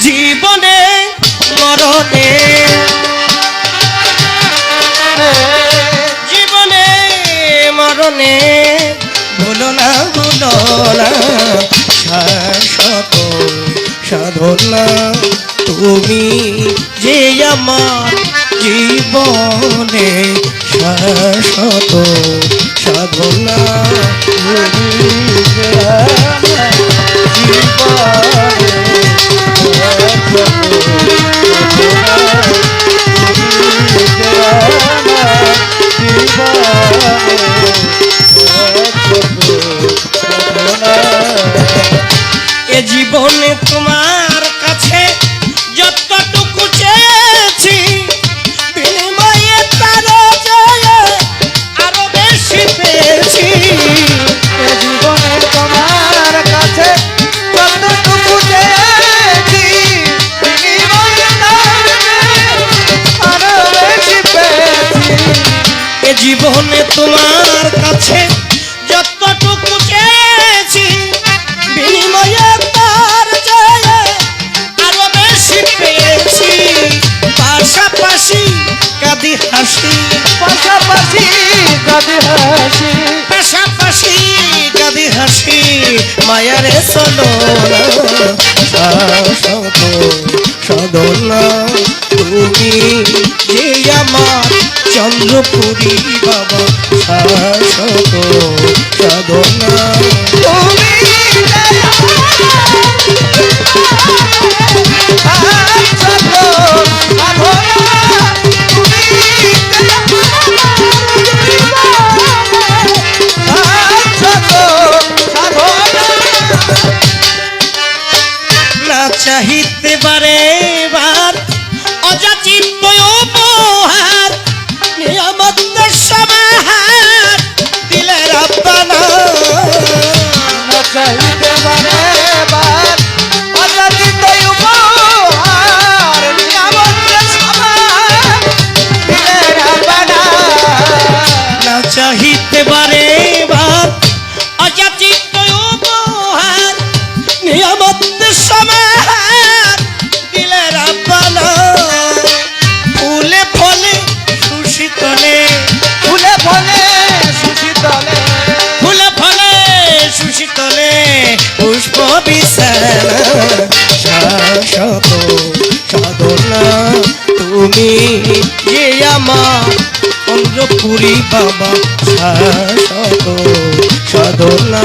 জীবনে মরণে। জীবনে মরণে। ভুলো না ভুলো না সাধনা তুমি যে আমার জীবনে শাশ্বত সাধনা চলো শাশ্বত সাধনা তুমি যে আমার চন্দ্রপুরী বাবা শাশ্বত না বারে বার অযাচিত উপহার নিয়ামতের সমাহার দিলের আব্বানা চাইতে পারে বার শাশ্বত সাধনা তুমি যে আমার চন্দ্রপুরী বাবা শাশ্বত সাধনা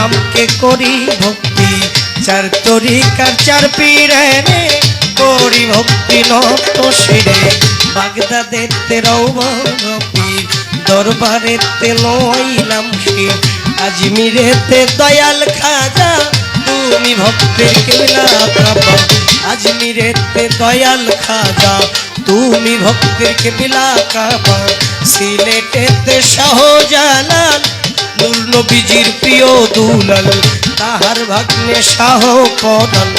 নামকে করি ভক্তি, চার তরিকার চার রে, করি ভক্তি নত শিরে বাগদাদের তেরাও পীর দরবারেতে নইলাম শির। আজমিরেতে দয়াল খাজা, তুমি ভক্তের কেলা কাবা আজমিরেতে দয়াল খাজা, তুমি ভক্তের কেবিলা কাবা সিলেটেতে শাহজালাল নূর নবীজির প্রিয় দুলাল, তাহার ভাগ্নে শাহ পরাণ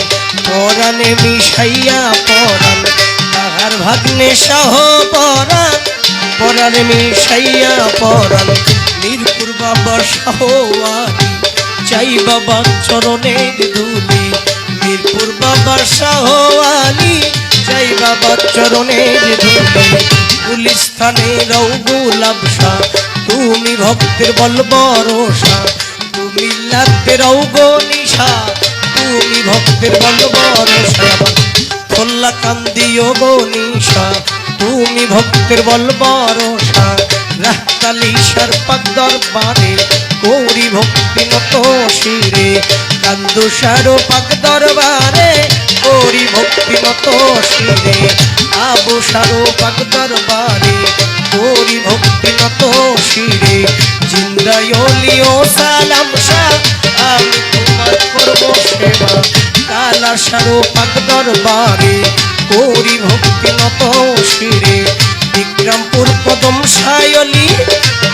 পরাণে মিশাইয়া পরাণ তাহার ভাগ্নে শাহ পরাণ পরাণে মিশাইয়া পরাণ মিরপুর বাবা শাহওয়ালি, চাই বাবা চরণের ধুলি মিরপুর বাবা শাহওয়ালি, চাই বাবা চরণের ধুলি গুলিস্তানের গোলাপ শাহ তুমি ভক্তের বল ভরসা, তুমি লাতের গনিশা তুমি ভক্তের বল ভরসা। খোল্লা কান্দিও গনিশা তুমি ভক্তের বল ভরসা। রাহতালিশার পাক দরবারে কৌরি ভক্তি নত শিরে। কান্দুসার পাক দরবারে কৌরি ভক্তি নত শিরে। আবু সারো পাক দরবারে কৌরি ভক্তি নত শিরে। জিন্দায়লি ও সালাম আমি তোমার করব সেবা। কালা সারো পাক দরবারে, কৌরি ভক্তি নত শিরে। বিক্রমপুর কদম সায়লি,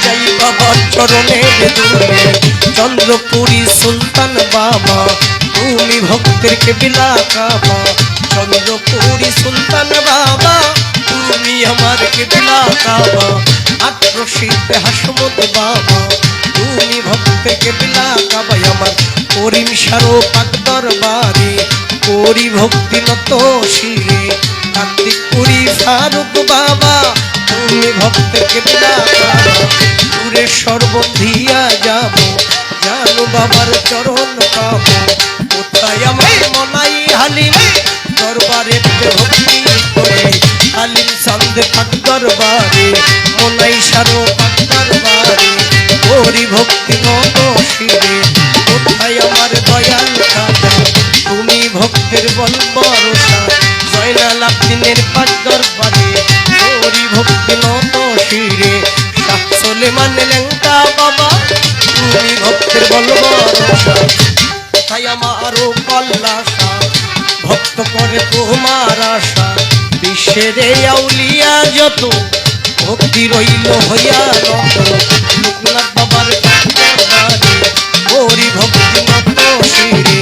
জয় বাবা চরণের দূরে চন্দ্রপুরী সুলতান বাবা, তুমি ভক্তের কে বিলা কাবা। চন্দ্রপুরী সুলতান বাবা তুমি আমার কে বিলা কাবা আত্মসিদ্ধ হাসমত বাবা। তুমি ভক্তের কে বিলা কাবা আমার করিম সারো দরবারে, করি ভক্তি নত শিরে। কার্তিক পুরী ফারুক বাবা, তুমি ভক্তকে দূরে সর্বধিয়া যাব, জানু বাবার চরণ পাব। কোথায় আমার মনাই হালিম, দরবারে ভক্তি হালিম সন্দে পাক দরবারে মনাই সারো পাক দরবারে। হরি ভক্তি নত শিরে, কোথায় আমার দয়াল কাকা তুমি ভক্তের বল ভরসা জয়নাল আব্দিনের পাক দরবারে। হরি ভক্তি নত শিরে, শাহ লেঙ্কা বাবা, তুমি ভক্তের বল ভরসা। তাই আমারও কল্লাসা ভক্ত করে তোমার আশা। বিশ্বের আউলিয়া, যত ভক্তি রইল হইয়া রত। লোকনাথ বাবার হরি ভক্তি শিরে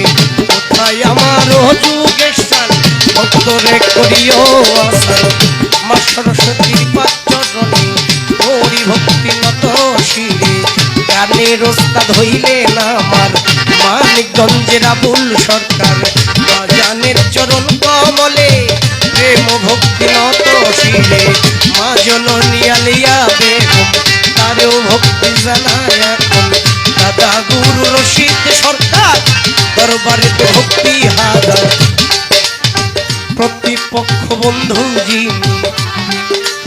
কোথায় আমার যুগেশান ভক্তরে করিও আসান মা সরস্বতীর পাচরণী হরি ভক্তি নত শিরে গানের ওস্তাদ হইলেন আমার মানিকগঞ্জের আবুল সরকার। বাজানের চরণ কমলে প্রেম ভক্তি নত শিলে, মা জননী আলিয়া বেগম, তারেও ভক্তি জানায় এখন। দাদা গুরু রশিদ সরকার, দরবারে তো ভক্তি হাজার। প্রতিপক্ষ বন্ধু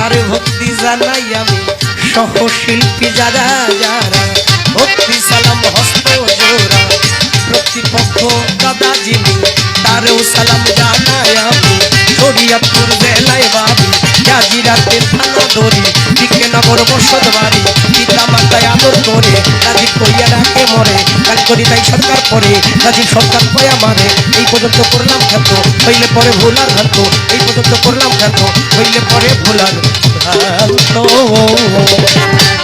আরে ভক্তি জানাই আমি। সহ শিল্পী যারা যারা, ভক্তি সালাম হস্ত জোড়া। প্রতিপক্ষ দাদা তারেও সালাম শরিয়াতপুর বেলায় বাবু জাজিরাতে থানা দড়ি দিকে নগর বসত বাড়ি পিতা মাতায় আদর করে রাজীব কইয়া ডাকে মরে কাল করি তাই সরকার পরে রাজীব সরকার পয়া মারে। এই পর্যন্ত করলাম খ্যাত, হইলে পরে ভুলার ভ্রান্ত এই পর্যন্ত করলাম খ্যাত, হইলে পরে ভুলার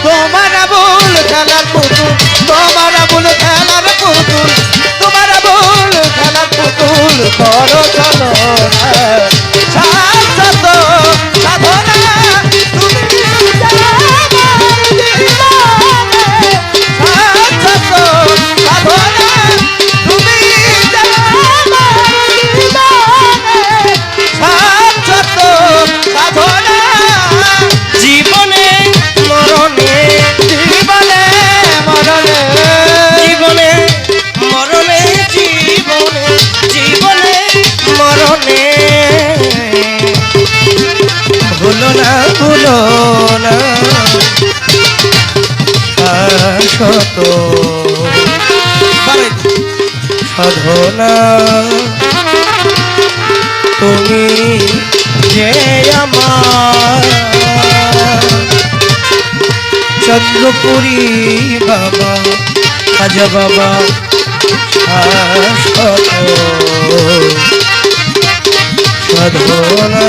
তোমার আবুল খেলার পুতুল, তোমার আবুল খেলার পুতুল, তোমার আবুল খেলার পুতুল, করো চলো শাশ্বত সাধনা। তুমি যে আমার চন্দ্রপুরী বাবা খাজা বাবা সাধনা।